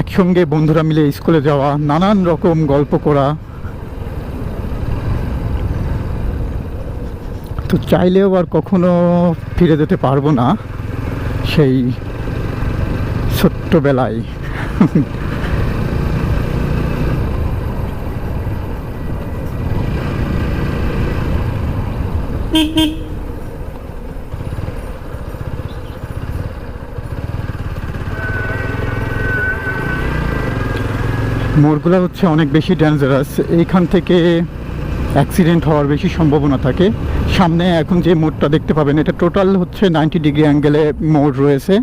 একসঙ্গে বন্ধুরা মিলে স্কুলে যাওয়া, নানান রকম গল্প করা। তো চাইলেও আর কখনো ফিরে যেতে পারব না সেই ছোট্টবেলায়। মোড়গুলো হচ্ছে অনেক বেশি ডেঞ্জারাস এইখান থেকে অ্যাক্সিডেন্ট হওয়ার বেশি সম্ভাবনা থাকে। সামনে এখন যে মোড়টা দেখতে পাবেন, এটা টোটাল হচ্ছে নাইনটি ডিগ্রি অ্যাঙ্গেলে মোড় রয়েছে।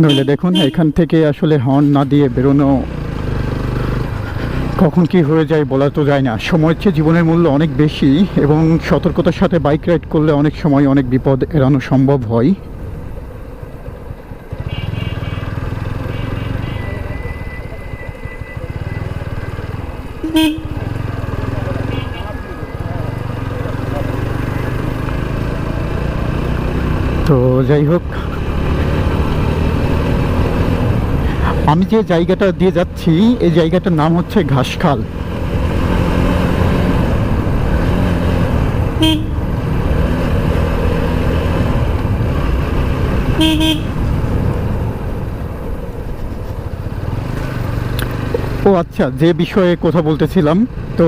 নইলে দেখুন, এখান থেকে আসলে হর্ন না দিয়ে বেরোনো কখন কি হয়ে যায় বলা তো যায় না। সময়ের চেয়ে জীবনের মূল্য অনেক বেশি এবং সতর্কতার সাথে বাইক রাইড করলে অনেক সময় অনেক বিপদ এড়ানো সম্ভব হয়। তো যাই হোক আমি যে জায়গাটা দিয়ে যাচ্ছি এই জায়গাটার নাম হচ্ছে ঘাসখাল। ও আচ্ছা যে বিষয়ে কথা বলতেছিলাম, তো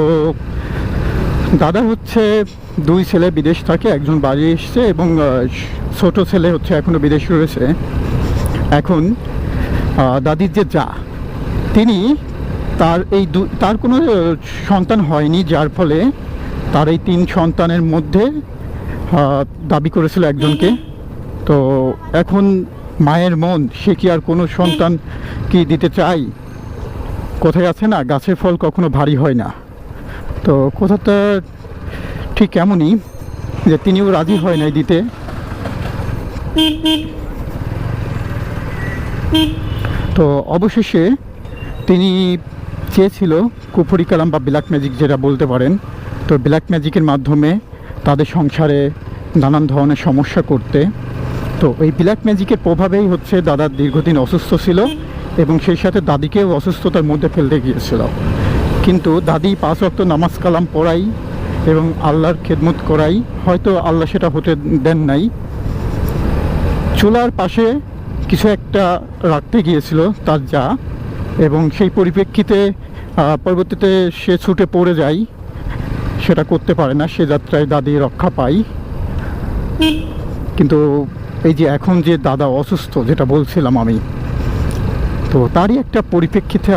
দাদা হচ্ছে দুই ছেলে বিদেশ থাকে, একজন বাড়ি এসছে এবং ছোট ছেলে হচ্ছে এখনও বিদেশ রয়েছে। এখন দাদির যে যা, তিনি তার এই দু, তার কোনো সন্তান হয়নি, যার ফলে তার এই তিন সন্তানের মধ্যে দাবি করেছিল একজনকে। তো এখন মায়ের মন, সে কি আর কোনো সন্তান কি দিতে চাই কোথায় আছে না, গাছের ফল কখনো ভারী হয় না। তো কথাটা ঠিক এমনই যে তিনিও রাজি হয় নাই দিতে। তো অবশেষে তিনি চেয়েছিল কুফরি কালাম বা ব্ল্যাক ম্যাজিক যেটা বলতে পারেন। তো ব্ল্যাক ম্যাজিকের মাধ্যমে তাদের সংসারে নানান ধরনের সমস্যা করতে। তো এই ব্ল্যাক ম্যাজিকের প্রভাবেই হচ্ছে দাদা দীর্ঘদিন অসুস্থ ছিল। এবং সেই সাথে দাদিকেও অসুস্থতার মধ্যে ফেলতে গিয়েছিল। কিন্তু দাদি পাঁচ ওয়াক্ত নামাজ কালাম পড়াই এবং আল্লাহর খেদমত করাই, হয়তো আল্লাহ সেটা হতে দেন নাই। চুলার পাশে কিছু একটা রাখতে গিয়েছিল তার যা এবং সেই পরিপ্রেক্ষিতে পরবর্তীতে সে ছুটে পড়ে যায়। সেটা করতে পারে না, সে যাত্রায় দাদি রক্ষা পায়। কিন্তু এই যে এখন যে দাদা অসুস্থ, যেটা বলছিলাম আমি তো তারই একটা পরিপ্রেক্ষিতে